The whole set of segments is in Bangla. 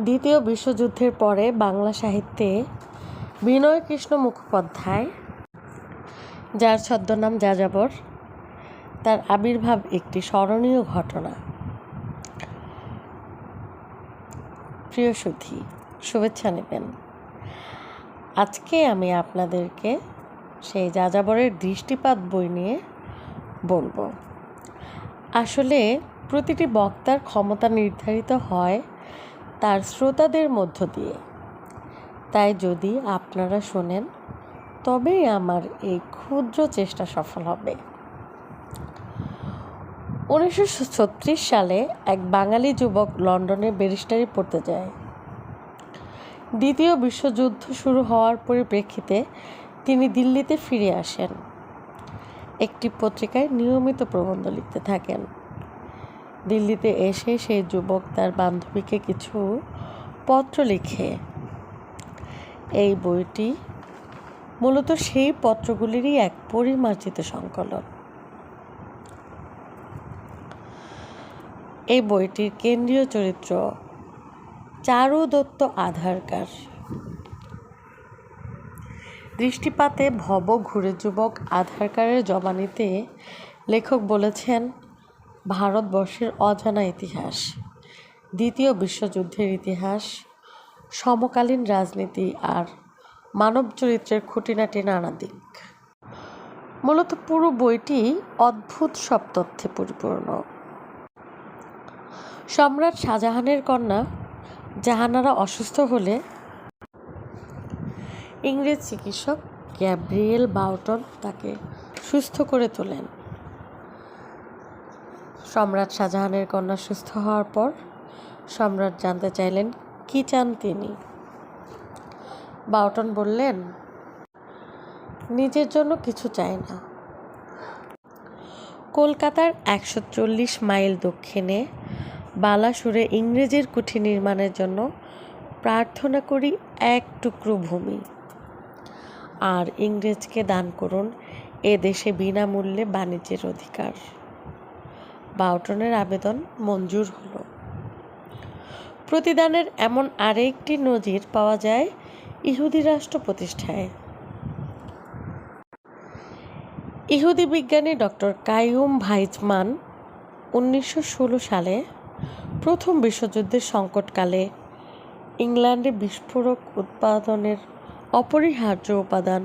দ্বিতীয় বিশ্বযুদ্ধের পরে বাংলা সাহিত্যে বিনয় কৃষ্ণ মুখোপাধ্যায়, যার ছদ্মনাম যাযাবর, তার আবির্ভাব একটি স্মরণীয় ঘটনা। প্রিয় সুধী, শুভেচ্ছা নেবেন। আজকে আমি আপনাদেরকে সেই যাযাবরের দৃষ্টিপাত বই নিয়ে বলব। আসলে প্রতিটি বক্তার ক্ষমতা নির্ধারিত হয় তার শ্রোতাদের মধ্য দিয়ে। তাই যদি আপনারা শোনেন, তবেই আমার এই ক্ষুদ্র চেষ্টা সফল হবে। উনিশশো ছত্রিশ সালে এক বাঙালি যুবক লন্ডনে ব্যারিস্টারি পড়তে যায়। দ্বিতীয় বিশ্বযুদ্ধ শুরু হওয়ার পরিপ্রেক্ষিতে তিনি দিল্লিতে ফিরে আসেন। একটি পত্রিকায় নিয়মিত প্রবন্ধ লিখতে থাকেন। দিল্লিতে এসে সেই যুবক তার বান্ধবীকে কিছু পত্র লিখে। এই বইটি মূলত সেই পত্রগুলিরই এক পরিমার্জিত সংকলন। এই বইটির কেন্দ্রীয় চরিত্র চারু দত্ত আধারকার। দৃষ্টিপাতে ভব ঘুরে যুবক আধারকারের জবানিতে লেখক বলেছেন ভারতবর্ষের অজানা ইতিহাস, দ্বিতীয় বিশ্বযুদ্ধের ইতিহাস, সমকালীন রাজনীতি আর মানব চরিত্রের খুঁটিনাটি নানা দিক। মূলত পুরো বইটি অদ্ভুত সব তথ্যে পরিপূর্ণ। সম্রাট শাহজাহানের কন্যা জাহানারা অসুস্থ হলে ইংরেজ চিকিৎসক গ্যাব্রিয়েল বাউটন তাকে সুস্থ করে তোলেন। সম্রাট শাহজাহানের কন্যা সুস্থ হওয়ার পর সম্রাট জানতে চাইলেন, কি চান তিনি? বাউটন বললেন, নিজের জন্য কিছু চাই না। কলকাতার একশো চল্লিশ মাইল দক্ষিণে বালাসুরে ইংরেজির কুঠি নির্মাণের জন্য প্রার্থনা করি এক টুকরো ভূমি। আর ইংরেজকে দান করুন এ দেশে বিনামূল্যে বাণিজ্যের অধিকার। বাউটনের আবেদন মঞ্জুর হলো। প্রতিদানের এমন আরেকটি নজির পাওয়া যায় ইহুদি রাষ্ট্র প্রতিষ্ঠায়। ইহুদি বিজ্ঞানী ডক্টর কাইয়ুম ভাইজমান উনিশশো ষোলো সালে প্রথম বিশ্বযুদ্ধের সংকটকালে ইংল্যান্ডে বিস্ফোরক উৎপাদনের অপরিহার্য উপাদান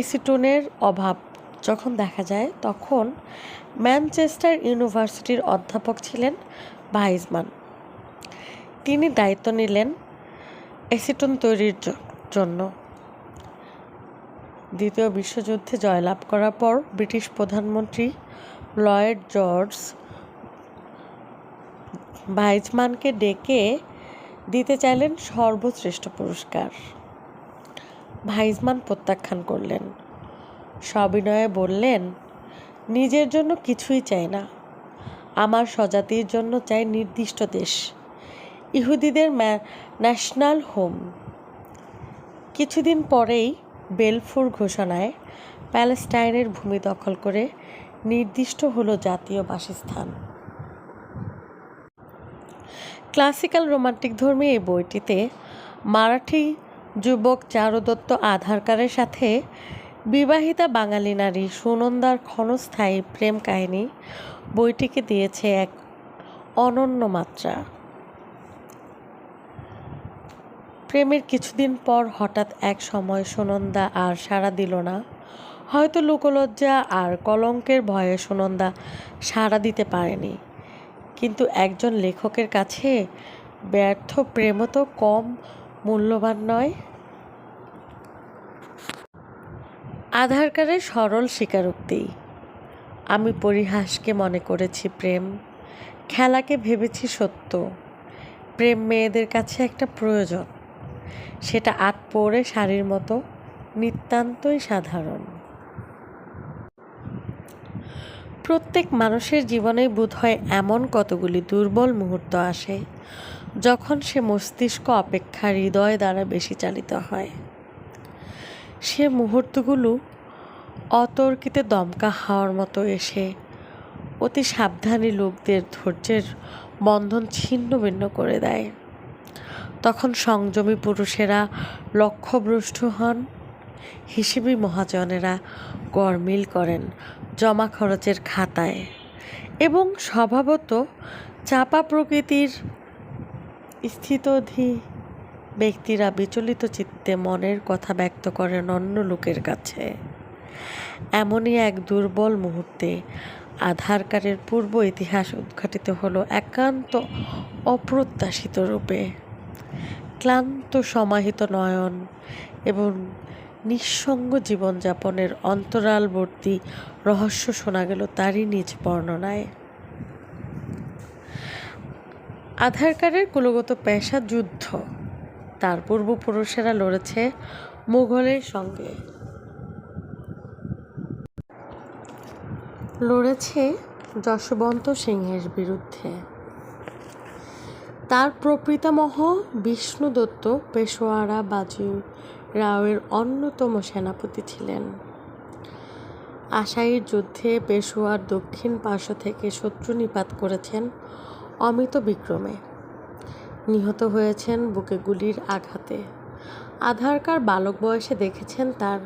এসিটোনের অভাব যখন দেখা যায়, তখন ম্যানচেস্টার ইউনিভার্সিটির অধ্যাপক ছিলেন ভাইজমান। তিনি দায়িত্ব নিলেন অ্যাসিটন তৈরির জন্য। দ্বিতীয় বিশ্বযুদ্ধে জয়লাভ করার পর ব্রিটিশ প্রধানমন্ত্রী লয়েড জর্জ ভাইজমানকে ডেকে দিতে চাইলেন সর্বশ্রেষ্ঠ পুরস্কার। ভাইজমান প্রত্যাখ্যান করলেন। সবিনয়ে বললেন নিজের জন্য কিছুই চাই না। আমার স্বজাতির জন্য চাই নির্দিষ্ট দেশ। ইহুদিদের ন্যাশনাল হোম। কিছুদিন পরেই বেলফুর ঘোষণায় প্যালেস্টাইনের ভূমি দখল করে নির্দিষ্ট হলো জাতীয় বাসস্থান। ক্লাসিক্যাল রোমান্টিক ধর্মী এই বইটিতে মারাঠি যুবক চারুদত্ত আধারকারের সাথে বিবাহিতা বাঙালি নারী সুনন্দার ক্ষণস্থায়ী প্রেম কাহিনী বইটিকে দিয়েছে এক অনন্য মাত্রা। প্রেমের কিছুদিন পর হঠাৎ এক সময় সুনন্দা আর সাড়া দিল না। হয়তো লোকলজ্জা আর কলঙ্কের ভয়ে সুনন্দা সাড়া দিতে পারেনি। কিন্তু একজন লেখকের কাছে ব্যর্থ প্রেমও তো কম মূল্যবান নয়। আধার কার্ডের সরল স্বীকারোক্তি। আমি পরিহাসকে মনে করেছি প্রেম, খেলাকে ভেবেছি সত্য। প্রেম মেয়েদের কাছে একটা প্রয়োজন, সেটা আট পরে শাড়ির মতো নিতান্তই সাধারণ। প্রত্যেক মানুষের জীবনে বোধ হয় এমন কতগুলি দুর্বল মুহূর্ত আসে, যখন সে মস্তিষ্ক অপেক্ষা হৃদয় দ্বারা বেশি চালিত হয়। সে মুহূর্তগুলো অতর্কিতে দমকা হাওয়ার মতো এসে অতি সাবধানী লোকদের ধৈর্যের বন্ধন ছিন্ন ভিন্ন করে দেয়। তখন সংযমী পুরুষেরা লক্ষ্যভ্রষ্ট হন। হিসেবি মহাজনেরা গরমিল করেন জমা খরচের খাতায় এবং স্বভাবত চাপা প্রকৃতির স্থিতধী ব্যক্তিরা বিচলিত চিত্তে মনের কথা ব্যক্ত করেন অন্য লোকের কাছে। এমনই এক দুর্বল মুহূর্তে আধার কার্ডের পূর্ব ইতিহাস উদ্ঘাটিত হলো একান্ত অপ্রত্যাশিত রূপে। ক্লান্ত সমাহিত নয়ন এবং নিঃসঙ্গ জীবনযাপনের অন্তরালবর্তী রহস্য শোনা গেল তারই নিজ বর্ণনায়। আধার কার্ডের কুলগত পেশা যুদ্ধ। তার পূর্বপুরুষেরা লড়েছে মুঘলের সঙ্গে। লড়েছে যশবন্ত সিংহের বিরুদ্ধে। তার প্রপিতামহ বিষ্ণু দত্ত পেশোয়ারা বাজি রাওয়ের অন্যতম সেনাপতি ছিলেন। আশাইয়ের যুদ্ধে পেশোয়ার দক্ষিণ পার্শ্ব থেকে শত্রু নিপাত করেছেন অমিত বিক্রমে। নিহত হয়েছেন বুকে গুলির আঘাতে। আধার কার্ড বালক বয়সে দেখেছেন তার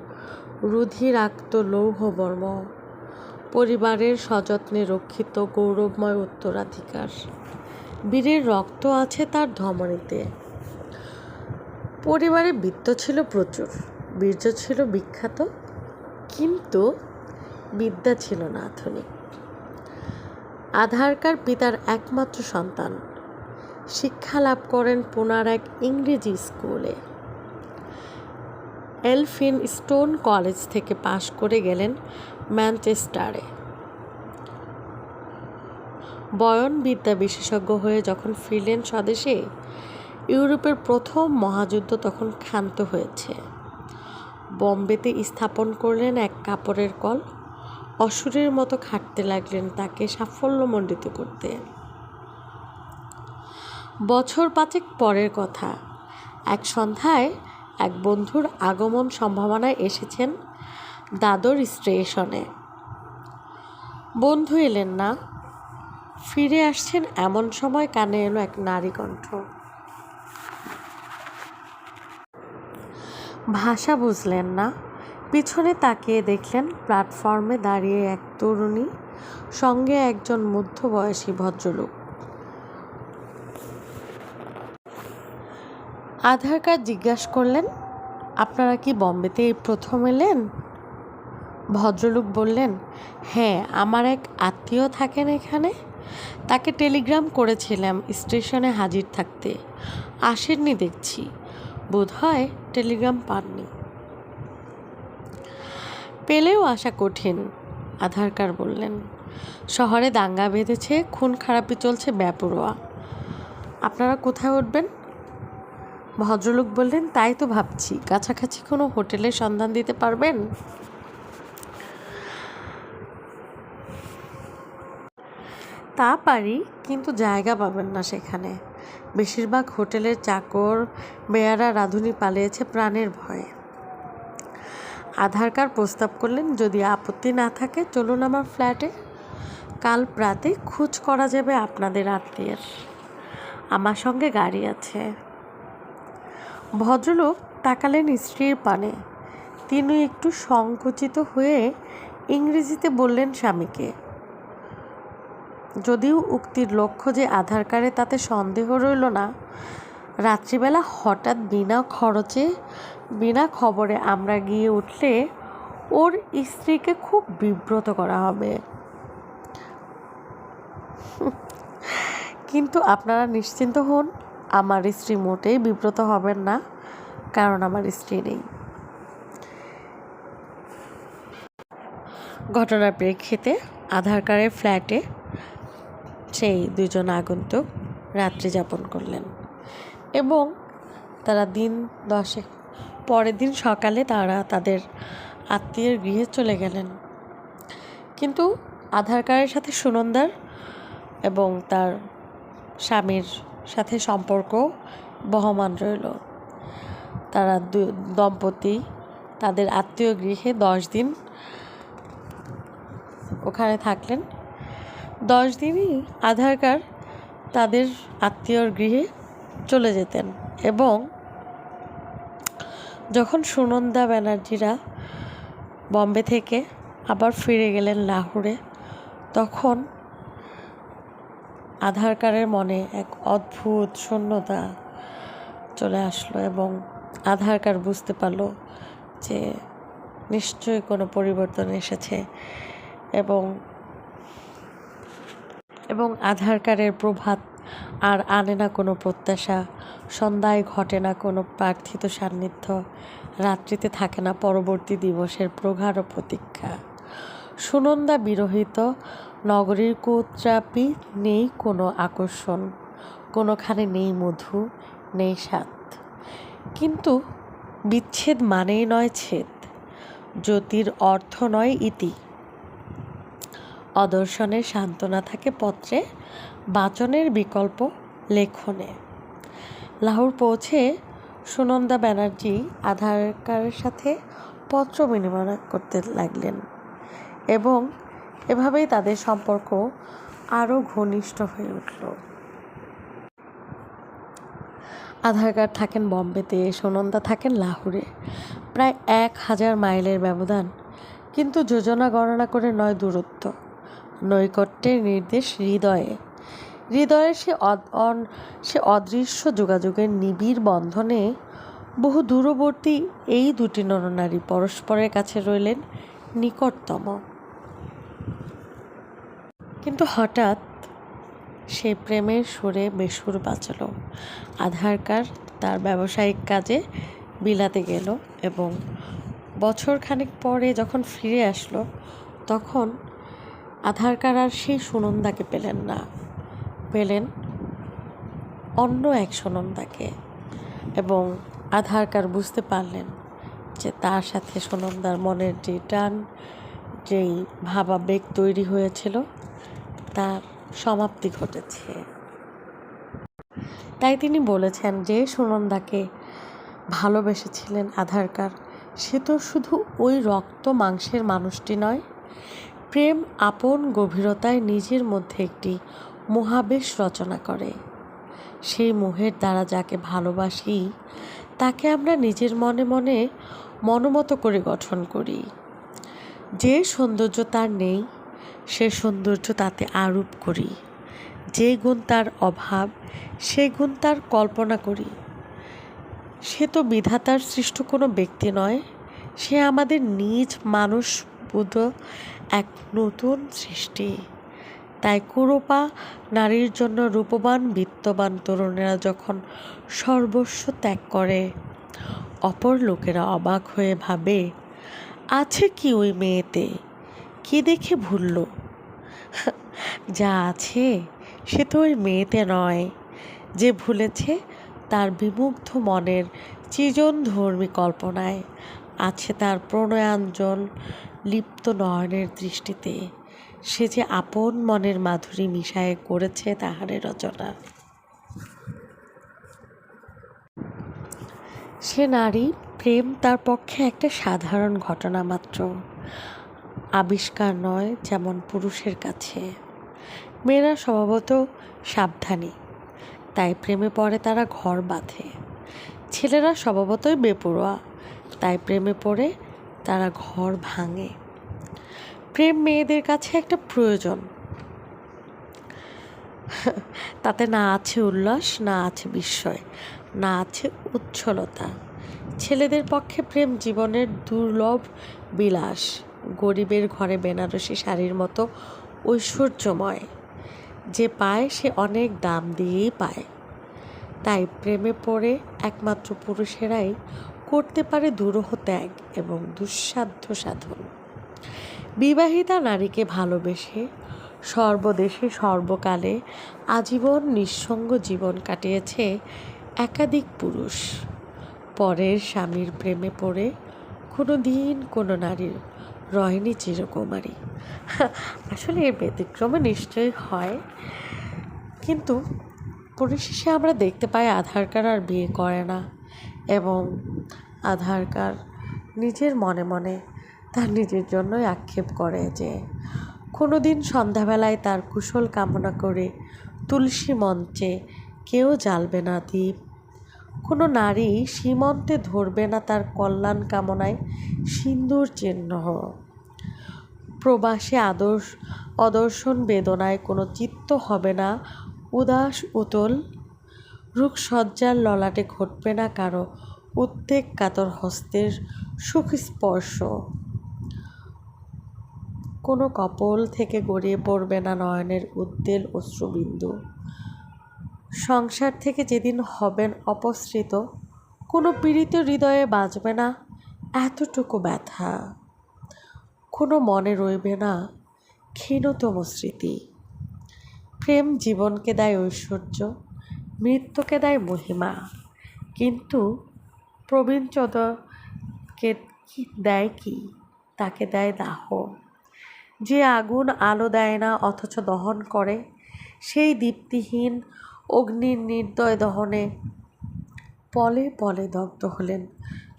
রুধিরাক্ত লৌহবর্ম পরিবারের সযত্নে রক্ষিত গৌরবময় উত্তরাধিকার। বীরের রক্ত আছে তার ধমনীতে। পরিবারে বৃত্ত ছিল প্রচুর, বীর্য ছিল বিখ্যাত, কিন্তু বিদ্যা ছিল না আধুনিক। আধার কার্ড পিতার একমাত্র সন্তান। শিক্ষা লাভ করেন পুনার এক ইংরেজি স্কুলে। এলফিন স্টোন কলেজ থেকে পাশ করে গেলেন ম্যানচেস্টারে। বয়নবিদ্যা বিশেষজ্ঞ হয়ে যখন ফিরলেন স্বদেশে, ইউরোপের প্রথম মহাযুদ্ধ তখন ক্ষান্ত হয়েছে। বম্বেতে স্থাপন করলেন এক কাপড়ের কল, অসুরের মতো খাটতে লাগলেন তাকে সাফল্যমণ্ডিত করতে। বছর পাঁচেক পরের কথা। এক সন্ধ্যায় এক বন্ধুর আগমন সম্ভাবনায় এসেছেন দাদর স্টেশনে বন্ধু এলেন না। ফিরে আসছেন এমন সময় কানে এলো এক নারী কণ্ঠ। ভাষা বুঝলেন না। পিছনে তাকিয়ে দেখলেন প্ল্যাটফর্মে দাঁড়িয়ে এক তরুণী, সঙ্গে একজন মধ্যবয়সী ভদ্রলোক। আধার কার্ড জিজ্ঞাসা করলেন, আপনারা কি বম্বেতে এই প্রথম এলেন? ভদ্রলোক বললেন হ্যাঁ আমার এক আত্মীয় থাকেন এখানে। তাকে টেলিগ্রাম করেছিলাম স্টেশনে হাজির থাকতে। আসেননি দেখছি। বোধ হয় টেলিগ্রাম পাননি। পেলেও আসা কঠিন, আধার কার্ড বললেন। শহরে দাঙ্গা বেঁধেছে, খুন খারাপি চলছে ব্যাপরোয়া আপনারা কোথায় উঠবেন? ভদ্রলোক বললেন, তাই তো ভাবছি, কাছাকাছি কোনো হোটেলের সন্ধান দিতে পারবেন? তা পারি, কিন্তু জায়গা পাবেন না সেখানে। বেশিরভাগ হোটেলের চাকর বেয়ারা রাঁধুনি পালিয়েছে প্রাণের ভয়ে। আধার কার্ড প্রস্তাব করলেন, যদি আপত্তি না থাকে, চলুন আমার ফ্ল্যাটে। কাল প্রাতে খোঁজ করা যাবে আপনাদের আত্মীয়ের। আমার সঙ্গে গাড়ি আছে। ভদ্রলোক তাকালেন স্ত্রীর পানে। তিনি একটু সংকুচিত হয়ে ইংরেজিতে বললেন স্বামীকে, যদিও উক্তির লক্ষ্য যে আধার কার্ডে তাতে সন্দেহ রইল না, রাত্রিবেলা হঠাৎ বিনা খরচে, বিনা খবরে আমরা গিয়ে উঠলে ওর স্ত্রীকে খুব বিব্রত করা হবে। কিন্তু আপনারা নিশ্চিন্ত হন আমার স্ত্রী মোটেই বিব্রত হবেন না, কারণ আমার স্ত্রী নেই। ঘটনার প্রেক্ষিতে আধার কার্ডের ফ্ল্যাটে সেই দুজন আগন্তুক রাত্রি যাপন করলেন এবং তারা দিন দশেক পরের দিন সকালে তারা তাদের আত্মীয়ের গৃহে চলে গেলেন। কিন্তু আধার কার্ডের সাথে সুনন্দার এবং তার স্বামীর সাথে সম্পর্ক বহমান রইল। তারা দম্পতি, তাদের আত্মীয় গৃহে দশ দিন ওখানে থাকলেন। দশ দিনই আধার কার্ড তাদের আত্মীয়র গৃহে চলে যেতেন এবং যখন সুনন্দা ব্যানার্জিরা বম্বে থেকে আবার ফিরে গেলেন লাহোরে, তখন আধার কার্ডের মনে এক অদ্ভুত শূন্যতা চলে আসলো এবং আধার কার্ড বুঝতে পারল যে নিশ্চয়ই কোনো পরিবর্তন এসেছে এবং এবং আধার কার্ডের প্রভাত আর আনে না কোনো প্রত্যাশা, সন্ধ্যায় ঘটে না কোনো প্রার্থিত সান্নিধ্য, রাত্রিতে থাকে না পরবর্তী দিবসের প্রগাঢ় প্রতীক্ষা। সুনন্দা বিরহিত নগরীর কোত্রাপি নেই কোনো আকর্ষণ, কোনোখানে নেই মধু, নেই স্বাদ। কিন্তু বিচ্ছেদ মানেই নয় ছেদ, জ্যোতির অর্থ নয় ইতি। অদর্শনের সান্ত্বনা থাকে পত্রে, বাচনের বিকল্প লেখনে। লাহোর পৌঁছে সুনন্দা ব্যানার্জি আধার কার্ডের সাথে পত্র বিনিময় করতে লাগলেন এবং এভাবেই তাদের সম্পর্ক আরও ঘনিষ্ঠ হয়ে উঠল। আধার কার্ড থাকেন বম্বেতে, সোনন্দা থাকেন লাহোরে। প্রায় এক হাজার মাইলের ব্যবধান। কিন্তু যোজনা গণনা করে নয় দূরত্ব। নৈকট্যের নির্দেশ হৃদয়ে। হৃদয়ের সে সে অদৃশ্য যোগাযোগের নিবিড় বন্ধনে বহু দূরবর্তী এই দুটি নরনারী পরস্পরের কাছে রইলেন নিকটতম। কিন্তু হঠাৎ সে প্রেমের সুরে বেসুর বাঁচল আধার কার্ড তার ব্যবসায়িক কাজে বিলাতে গেল এবং বছর খানেক পরে যখন ফিরে আসলো, তখন আধার কার্ড আর সেই সুনন্দাকে পেলেন না। পেলেন অন্য এক সুনন্দাকে এবং আধার কার্ড বুঝতে পারলেন যে তার সাথে সুনন্দার মনের যে টান, যেই ভাবাবেগ তৈরি হয়েছিল তার সমাপ্তি ঘটেছে। তাই তিনি বলেছেন যে সুনন্দাকে ভালোবেসেছিলেন আধার কার্ড। সে তো শুধু ওই রক্ত মাংসের মানুষটি নয়, প্রেম, আপন গভীরতায় নিজের মধ্যে একটি মহাবেশ রচনা করে। সেই মোহের দ্বারা যাকে ভালোবাসি, তাকে আমরা নিজের মনে মনে মনোমতো করে গঠন করি। যে সৌন্দর্য তার নেই সে সৌন্দর্য তাতে আরোপ করি। যে গুণ তার অভাব, সে গুণ তার কল্পনা করি। সে তো বিধাতার সৃষ্ট কোনো ব্যক্তি নয়, সে আমাদের নিজ মানুষ বুধ এক নতুন সৃষ্টি। তাই কুরূপা নারীর জন্য রূপবান, বিত্তবান তরুণেরা যখন সর্বস্ব ত্যাগ করে, অপর লোকেরা অবাক হয়ে ভাবে, আছে কি ওই মেয়েতে? কি দেখে ভুলল? যা আছে সে তো ওই মেয়েতে নয়। যে ভুলেছে তার বিমুগ্ধ মনের চিজন ধর্মী কল্পনায় আছে তার প্রণয়াঞ্জন লিপ্ত নয়নের দৃষ্টিতে। সে যে আপন মনের মাধুরী মিশায়ে করেছে তাহারে রচনা। সে নারী, প্রেম তার পক্ষে একটা সাধারণ ঘটনা মাত্র। আবিষ্কার নয় যেমন পুরুষের কাছে। মেয়েরা স্বভাবত সাবধানী, তাই প্রেমে পড়ে তারা ঘর বাঁধে। ছেলেরা স্বভাবতই বেপরোয়া, তাই প্রেমে পড়ে তারা ঘর ভাঙে। প্রেম মেয়েদের কাছে একটা প্রয়োজন। তাতে না আছে উল্লাস, না আছে বিস্ময়, না আছে উচ্ছলতা। ছেলেদের পক্ষে প্রেম জীবনের দুর্লভ বিলাস। গরিবের ঘরে বেনারসি শাড়ির মতো ঐশ্বর্যময়। যে পায় সে অনেক দাম দিয়েই পায়। তাই প্রেমে পড়ে একমাত্র পুরুষেরাই করতে পারে দুরূহ ত্যাগ এবং দুঃসাধ্য সাধন। বিবাহিতা নারীকে ভালোবেসে সর্বদেশে সর্বকালে আজীবন নিঃসঙ্গ জীবন কাটিয়েছে একাধিক পুরুষ। পরের স্বামীর প্রেমে পড়ে কোনো দিন কোনো নারীর রয়নি চিরকুমারী। আসলে এর ব্যতিক্রমে নিশ্চয়ই হয়। কিন্তু পরিশেষে আমরা দেখতে পাই আধার কার্ড আর বিয়ে করে না এবং আধার কার্ড নিজের মনে মনে তার নিজের জন্যই আক্ষেপ করে যে কোনো দিন সন্ধ্যাবেলায় তার কুশল কামনা করে তুলসী মঞ্চে কেউ জ্বালবে না দ্বীপ কোনো নারী সীমন্তে ধরবে না তার কল্যাণ কামনায় সিন্দুর চিহ্ন। প্রবাসে আদর্শ, অদর্শন বেদনায় কোনো চিত্ত হবে না, উদাস উতল। রূপসজ্জার ললাটে ঘটবে না কারও উদ্বেগ কাতর হস্তের সুখ স্পর্শ। কোনো কপল থেকে গড়িয়ে পড়বে না নয়নের উদ্বেল অশ্রুবিন্দু। সংসার থেকে যেদিন হবেন অপসৃত, কোনো পীড়িত হৃদয়ে বাঁচবে না এতটুকু ব্যথা। কোনো মনে রইবে না ক্ষীণতম স্মৃতি। প্রেম জীবনকে দেয় ঐশ্বর্য, মৃত্যুকে দেয় মহিমা। কিন্তু প্রবীণচদকে কি দেয় কি? তাকে দেয় দাহ। যে আগুন আলো দেয় না, অথচ দহন করে, সেই দীপ্তিহীন অগ্নির নির্দয় দহনে। পলে পলে দগ্ধ হলেন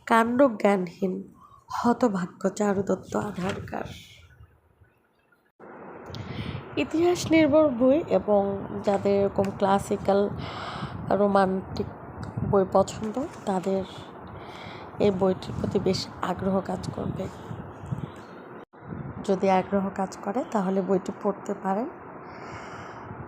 কাণ্ডজ্ঞানহীন হতভাগ্য চারুদত্ত আধারকার। ইতিহাস নির্ভর বই এবং যাদের এরকম ক্লাসিক্যাল রোমান্টিক বই পছন্দ, তাদের এই বইটির প্রতি বেশ আগ্রহ কাজ করবে। যদি আগ্রহ কাজ করে, তাহলে বইটি পড়তে পারেন।